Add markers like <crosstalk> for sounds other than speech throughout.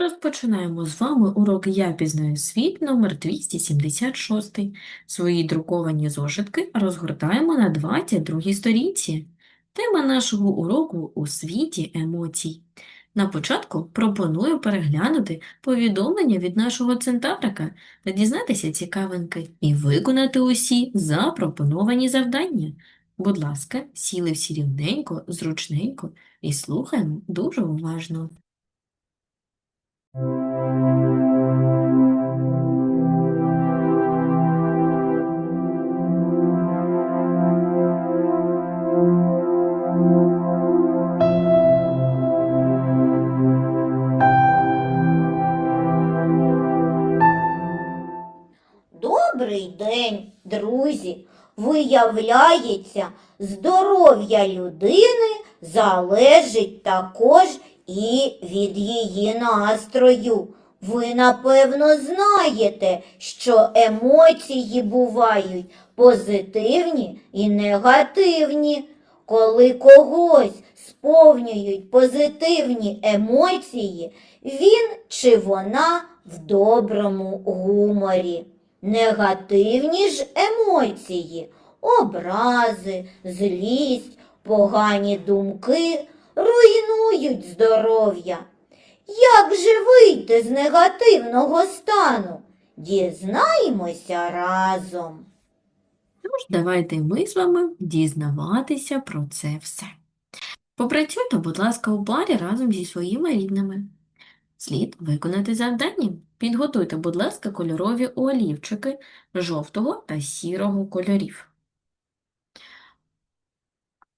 Розпочинаємо з вами урок «Я пізнаю світ» номер 276. Свої друковані зошитки розгортаємо на 22 сторінці. Тема нашого уроку «У світі емоцій». На початку пропоную переглянути повідомлення від нашого центаврика та дізнатися цікавинки і виконати усі запропоновані завдання. Будь ласка, сіли всі рівненько, зручненько і слухаємо дуже уважно. Добрий день, друзі! Виявляється, здоров'я людини залежить також і від її настрою. Ви, напевно, знаєте, що емоції бувають позитивні і негативні. Коли когось сповнюють позитивні емоції, він чи вона в доброму гуморі. Негативні ж емоції, образи, злість, погані думки руйнують здоров'я. Як же вийти з негативного стану? Дізнаємося разом. Тож, давайте ми з вами дізнаватися про це все. Попрацюйте, будь ласка, у парі разом зі своїми рідними. Слід виконати завдання. Підготуйте, будь ласка, кольорові олівчики жовтого та сірого кольорів.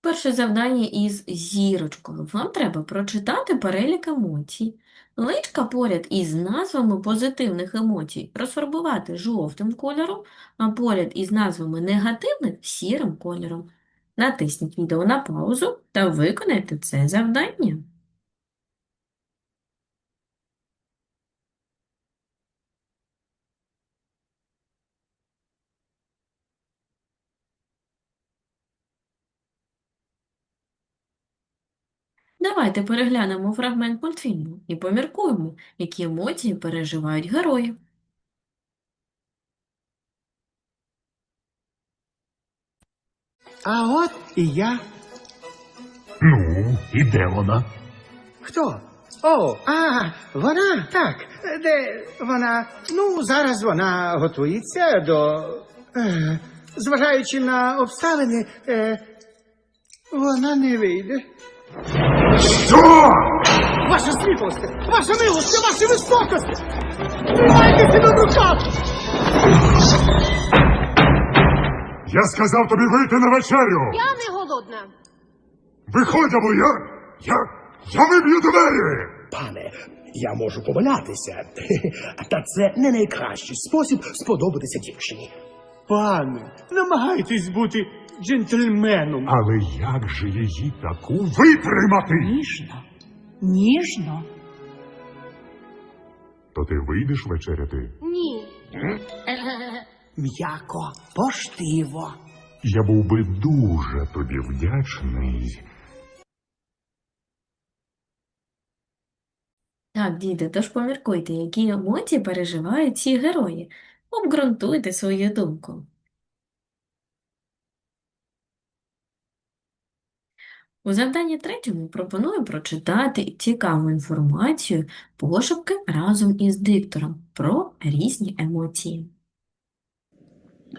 Перше завдання із зірочкою. Вам треба прочитати перелік емоцій. Личка поряд із назвами позитивних емоцій розфарбувати жовтим кольором, а поряд із назвами негативних – сірим кольором. Натисніть відео на паузу та виконайте це завдання. Давайте переглянемо фрагмент мультфільму і поміркуємо, які емоції переживають герої. А от і я. Ну, і де вона? Хто? О, а, вона так. Де вона? Ну, зараз вона готується до. Е, зважаючи на обставини, е, вона не вийде. Що? Ваша світлость, ваша милость, ваші високості! Тримайте себе в руках! Я сказав тобі вийти на вечерю! Я не голодна. Виходь, або я. Я. Я виб'ю двері! Пане, я можу помилятися, <laughs> та це не найкращий спосіб сподобатися дівчині. Пане, намагайтесь бути джентльменом. Але як же її таку витримати? Ніжно, ніжно. То ти вийдеш вечеряти? Ні. М'яко, поштиво. Я був би дуже тобі вдячний. Так, діти, тож поміркуйте, які емоції переживають ці герої. Обґрунтуйте свою думку. У завданні третьому пропоную прочитати цікаву інформацію пошепки разом із диктором про різні емоції.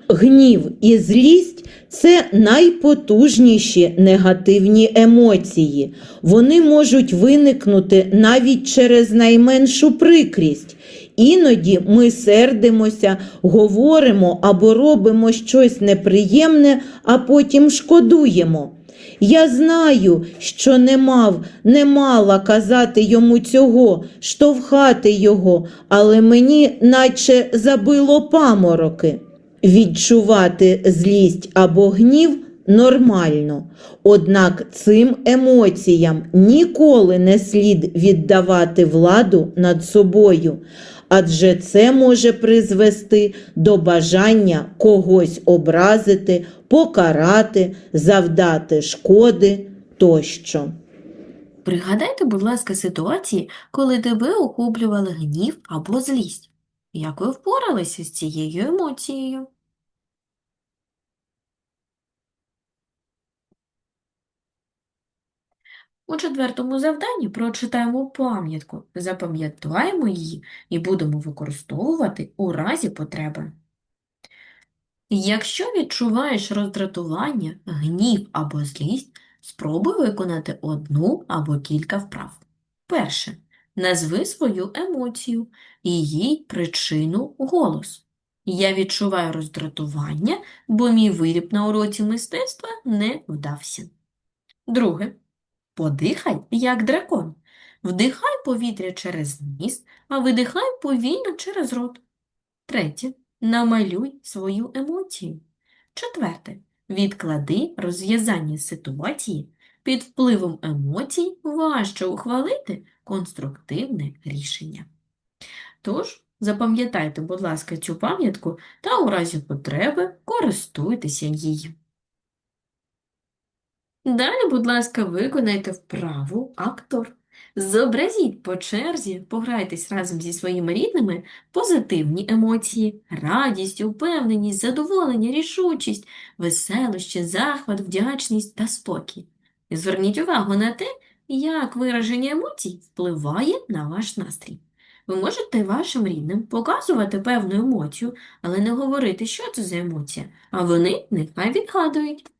Гнів і злість це найпотужніші негативні емоції. Вони можуть виникнути навіть через найменшу прикрість. Іноді ми сердимося, говоримо або робимо щось неприємне, а потім шкодуємо. Я знаю, що не мав, не мала казати йому цього, штовхати його, але мені наче забило памороки. Відчувати злість або гнів нормально, однак цим емоціям ніколи не слід віддавати владу над собою, адже це може призвести до бажання когось образити, покарати, завдати шкоди тощо. Пригадайте, будь ласка, ситуації, коли тебе охоплювали гнів або злість. Як ви впоралися з цією емоцією? У четвертому завданні прочитаємо пам'ятку, запам'ятаємо її і будемо використовувати у разі потреби. Якщо відчуваєш роздратування, гнів або злість, спробуй виконати одну або кілька вправ. Перше. Назви свою емоцію їй причину голос. Я відчуваю роздратування, бо мій виріб на уроці мистецтва не вдався. Друге. Подихай, як дракон. Вдихай повітря через ніс, а видихай повільно через рот. Третє. Намалюй свою емоцію. Четверте. Відклади розв'язання ситуації. Під впливом емоцій важче ухвалити конструктивне рішення. Тож, запам'ятайте, будь ласка, цю пам'ятку та у разі потреби користуйтеся її. Далі, будь ласка, виконайте вправу актор. Зобразіть по черзі, пограйтесь разом зі своїми рідними позитивні емоції, радість, упевненість, задоволення, рішучість, веселощі, захват, вдячність та спокій. Зверніть увагу на те, як вираження емоцій впливає на ваш настрій. Ви можете вашим рідним показувати певну емоцію, але не говорити, що це за емоція, а вони нехай відгадують.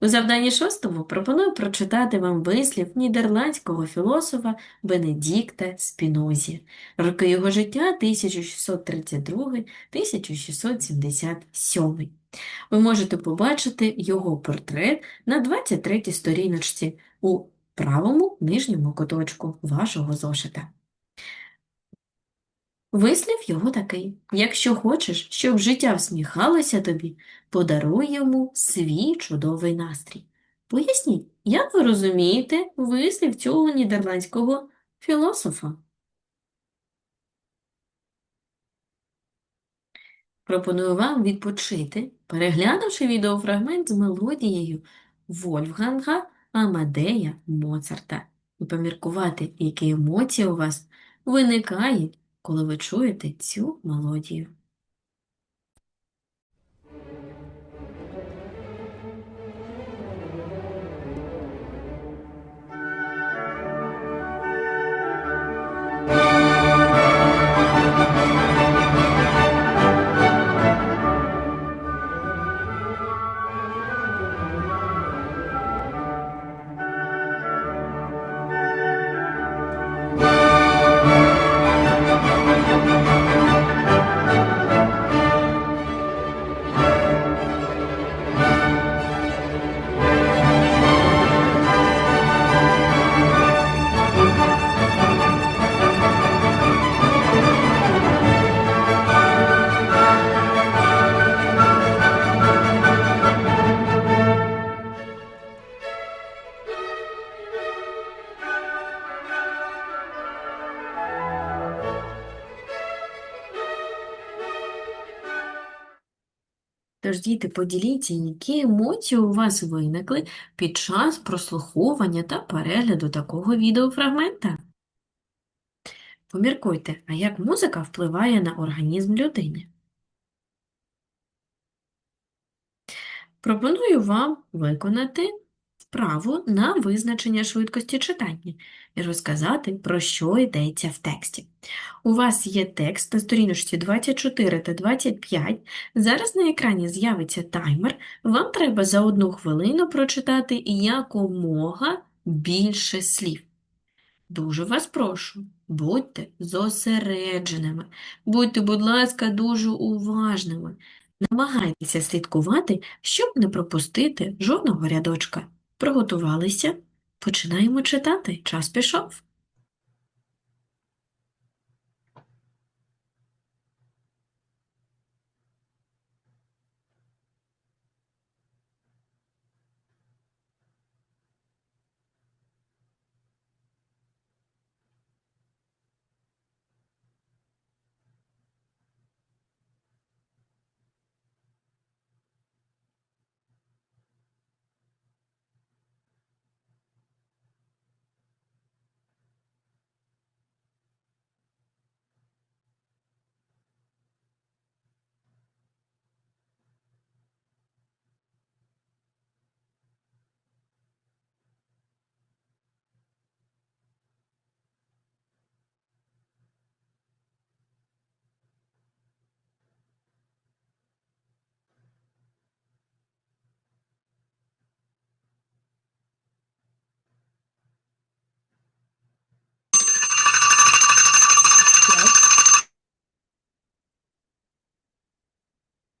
У завданні шостому пропоную прочитати вам вислів нідерландського філософа Бенедікта Спінозі. Роки його життя 1632-1677. Ви можете побачити його портрет на 23-й сторіночці у правому нижньому куточку вашого зошита. Вислів його такий: якщо хочеш, щоб життя всміхалося тобі, подаруй йому свій чудовий настрій. Поясніть, як ви розумієте вислів цього нідерландського філософа? Пропоную вам відпочити, переглянувши відеофрагмент з мелодією Вольфганга Амадея Моцарта і поміркувати, які емоції у вас виникають, коли ви чуєте цю мелодію. Тож, поділіться, які емоції у вас виникли під час прослуховування та перегляду такого відеофрагмента. Поміркуйте, а як музика впливає на організм людини? Пропоную вам виконати вправу на визначення швидкості читання і розказати, про що йдеться в тексті. У вас є текст на сторіночці 24 та 25. Зараз на екрані з'явиться таймер. Вам треба за одну хвилину прочитати якомога більше слів. Дуже вас прошу, будьте зосередженими, будьте, будь ласка, дуже уважними. Намагайтеся слідкувати, щоб не пропустити жодного рядочка. Приготувалися? Починаємо читати. Час пішов.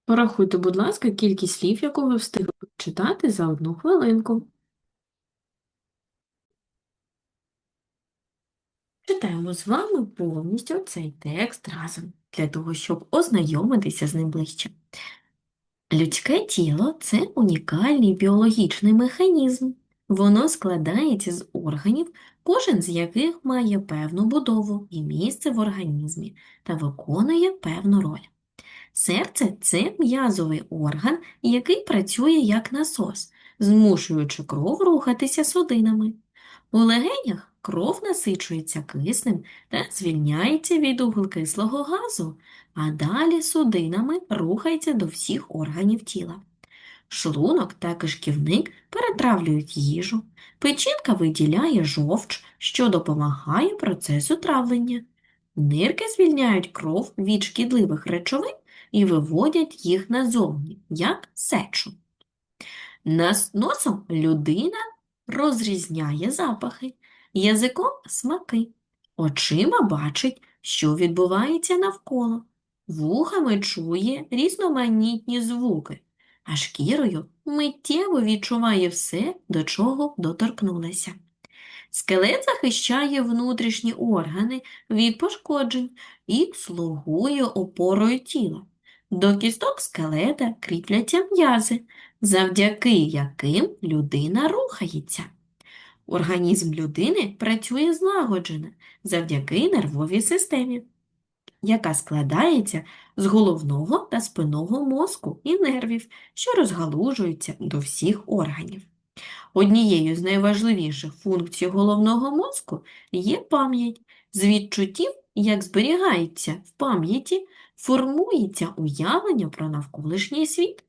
Порахуйте, будь ласка, кількість слів, яку ви встигли прочитати за одну хвилинку. Читаємо з вами повністю цей текст разом, для того, щоб ознайомитися з ним ближче. Людське тіло – це унікальний біологічний механізм. Воно складається з органів, кожен з яких має певну будову і місце в організмі та виконує певну роль. Серце – це м'язовий орган, який працює як насос, змушуючи кров рухатися судинами. У легенях кров насичується киснем та звільняється від углекислого газу, а далі судинами рухається до всіх органів тіла. Шлунок та кишківник перетравлюють їжу, печінка виділяє жовч, що допомагає процесу травлення. Нирки звільняють кров від шкідливих речовин і виводять їх назовні, як сечу. Нас- Носом людина розрізняє запахи, язиком смаки, очима бачить, що відбувається навколо, вухами чує різноманітні звуки, а шкірою миттєво відчуває все, до чого доторкнулася. Скелет захищає внутрішні органи від пошкоджень і слугує опорою тіла. До кісток скелета кріпляться м'язи, завдяки яким людина рухається. Організм людини працює злагоджено завдяки нервовій системі, яка складається з головного та спинного мозку і нервів, що розгалужуються до всіх органів. Однією з найважливіших функцій головного мозку є пам'ять. З відчуттів, як зберігається в пам'яті, формується уявлення про навколишній світ.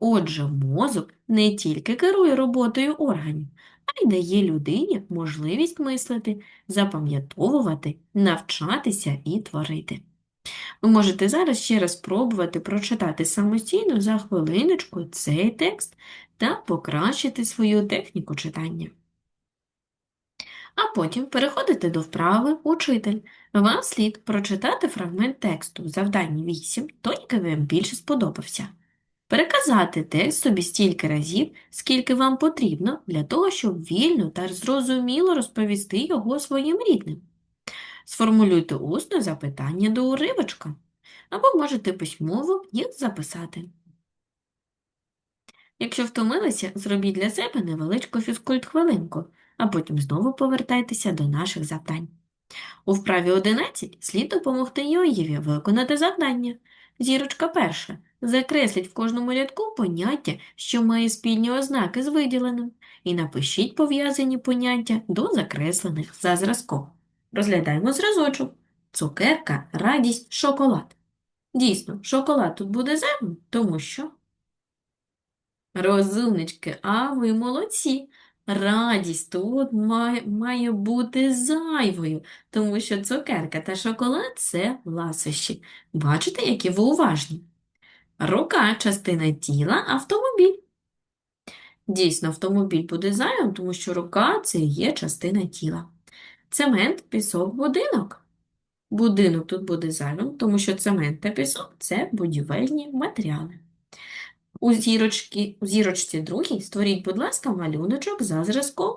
Отже, мозок не тільки керує роботою органів, а й дає людині можливість мислити, запам'ятовувати, навчатися і творити. Ви можете зараз ще раз спробувати прочитати самостійно за хвилиночку цей текст та покращити свою техніку читання. А потім переходите до вправи «Учитель». Вам слід прочитати фрагмент тексту в завданні 8, той, який вам більше сподобався. Переказати текст собі стільки разів, скільки вам потрібно, для того, щоб вільно та зрозуміло розповісти його своїм рідним. Сформулюйте усно запитання до уривочка, або можете письмово їх записати. Якщо втомилися, зробіть для себе невеличку фізкульт-хвилинку, а потім знову повертайтеся до наших завдань. У вправі 11 слід допомогти Йоєві виконати завдання. Зірочка перша. Закресліть в кожному рядку поняття, що має спільні ознаки з виділеним, і напишіть пов'язані поняття до закреслених за зразком. Розглядаємо зразочок. Цукерка, радість, шоколад. Дійсно, шоколад тут буде зайвим, тому що Розумнички, а ви молодці. Радість тут має, має бути зайвою, тому що цукерка та шоколад – це ласощі. Бачите, які ви уважні? Рука – частина тіла, автомобіль. Дійсно, автомобіль буде зайвим, тому що рука – це є частина тіла. Цемент, пісок, будинок. Будинок тут буде зайвим, тому що цемент та пісок – це будівельні матеріали. У зірочці, у зірочці другій створіть, будь ласка, малюночок за зразком.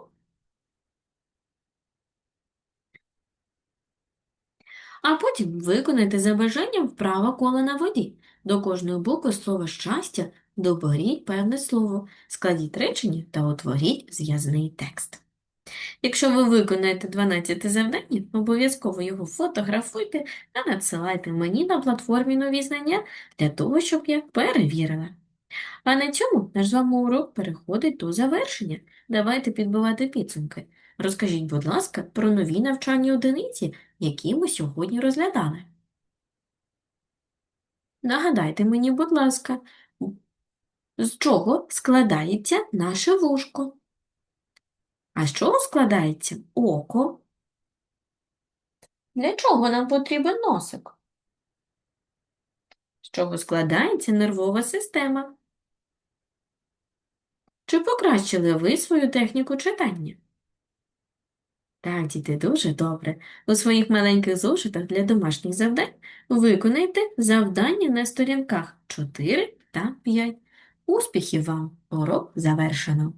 А потім виконайте за бажанням вправо коло на воді. До кожної букви слова щастя доберіть певне слово, складіть речення та утворіть зв'язний текст. Якщо ви виконаєте 12 завдання, обов'язково його фотографуйте та надсилайте мені на платформі нові знання для того, щоб я перевірила. А на цьому наш з вами урок переходить до завершення. Давайте підбивати підсумки. Розкажіть, будь ласка, про нові навчальні одиниці, які ми сьогодні розглядали. Нагадайте мені, будь ласка, з чого складається наше вушко? А з чого складається око? Для чого нам потрібен носик? З чого складається нервова система? Чи покращили ви свою техніку читання? Так, діти, дуже добре. У своїх маленьких зошитах для домашніх завдань виконайте завдання на сторінках 4 та 5. Успіхів вам! Урок завершено.